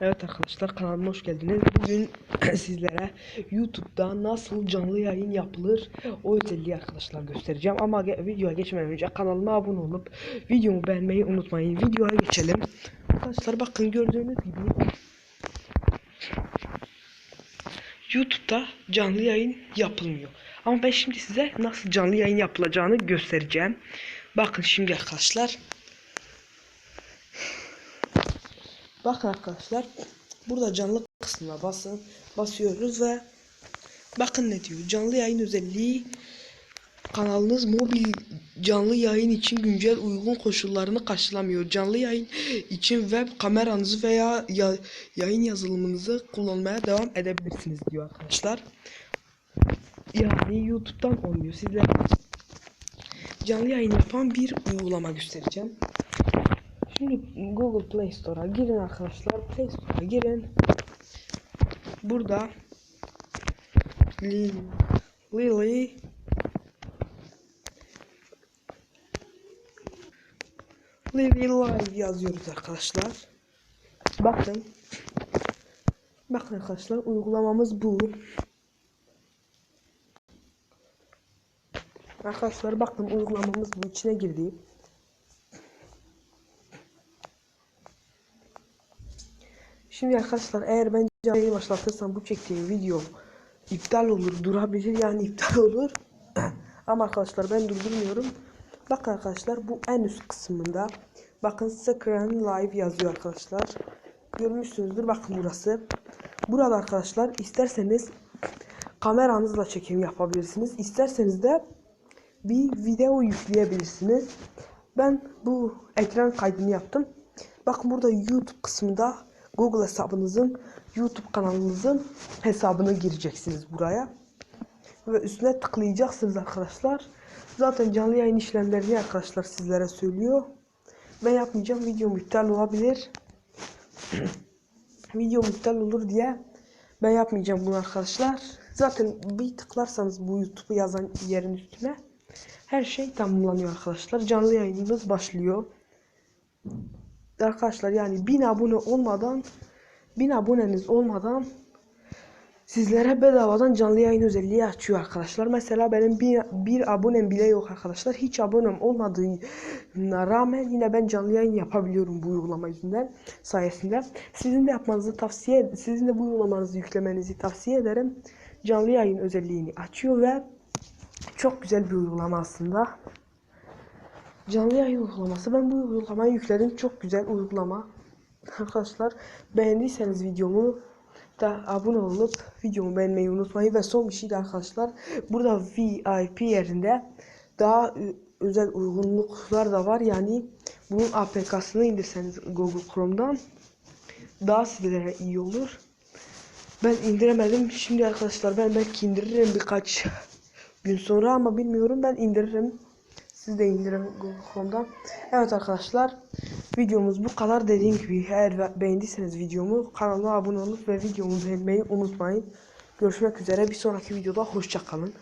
Evet arkadaşlar kanalıma hoş geldiniz. Bugün sizlere YouTube'da nasıl canlı yayın yapılır o özelliği arkadaşlar göstereceğim. Ama ge- videoya geçmeden önce kanalıma abone olup videomu beğenmeyi unutmayın. Videoya geçelim. Arkadaşlar bakın gördüğünüz gibi YouTube'da canlı yayın yapılmıyor. Ama ben şimdi size nasıl canlı yayın yapılacağını göstereceğim. Bakın şimdi arkadaşlar. Bakın arkadaşlar. Burada canlı kısmına basın. Basıyoruz ve bakın ne diyor. Canlı yayın özelliği kanalınız mobil canlı yayın için güncel uygun koşullarını karşılamıyor. Canlı yayın için web kameranızı veya ya- yayın yazılımınızı kullanmaya devam edebilirsiniz diyor arkadaşlar. Yani YouTube'dan olmuyor. Sizlere canlı yayın yapan bir uygulama göstereceğim. Şimdi Google Play Store'a girin arkadaşlar. Play Store'a girin. Burada Li- Lily Lily Live yazıyoruz arkadaşlar. Bakın. Bakın arkadaşlar uygulamamız bu. Arkadaşlar bakın uygulamamız bu içine girdi. Şimdi arkadaşlar eğer ben canlı yayın başlatırsam bu çektiğim video iptal olur, durabilir yani iptal olur. Ama arkadaşlar ben durdurmuyorum. Bakın arkadaşlar bu en üst kısmında bakın Screen Live yazıyor arkadaşlar. Görmüşsünüzdür bakın burası. Burada arkadaşlar isterseniz kameranızla çekim yapabilirsiniz. İsterseniz de bir video yükleyebilirsiniz. Ben bu ekran kaydını yaptım. Bakın burada YouTube kısmında Google hesabınızın YouTube kanalınızın hesabını gireceksiniz buraya. Ve üstüne tıklayacaksınız arkadaşlar. Zaten canlı yayın işlemlerini arkadaşlar sizlere söylüyor. Ben yapmayacağım. Videom iptal olabilir. Videom iptal olur diye ben yapmayacağım bunu arkadaşlar. Zaten bir tıklarsanız bu YouTube'u yazan yerin üstüne her şey tamamlanıyor arkadaşlar. Canlı yayınımız başlıyor. Arkadaşlar yani 1000 abone olmadan 1000 aboneniz olmadan sizlere bedavadan canlı yayın özelliği açıyor arkadaşlar. Mesela benim bir, bir abonem bile yok arkadaşlar. Hiç abonem olmadığına rağmen yine ben canlı yayın yapabiliyorum bu uygulama yüzünden sayesinde. Sizin de yapmanızı tavsiye sizin de bu uygulamanızı yüklemenizi tavsiye ederim. Canlı yayın özelliğini açıyor ve çok güzel bir uygulama aslında. Canlı yayın uygulaması. Ben bu uygulamayı yükledim. Çok güzel uygulama. Arkadaşlar beğendiyseniz videomu da abone olup videomu beğenmeyi unutmayın. Ve son bir şey de arkadaşlar. Burada VIP yerinde daha özel uygunluklar da var. Yani bunun APK'sını indirseniz Google Chrome'dan daha sizlere iyi olur. Ben indiremedim. Şimdi arkadaşlar ben belki indiririm birkaç gün sonra ama bilmiyorum ben indiririm. Siz de indirin Google Chrome'dan. Evet arkadaşlar videomuz bu kadar dediğim gibi eğer be- beğendiyseniz videomu kanalıma abone olup ve videomu beğenmeyi unutmayın. Görüşmek üzere bir sonraki videoda hoşça kalın.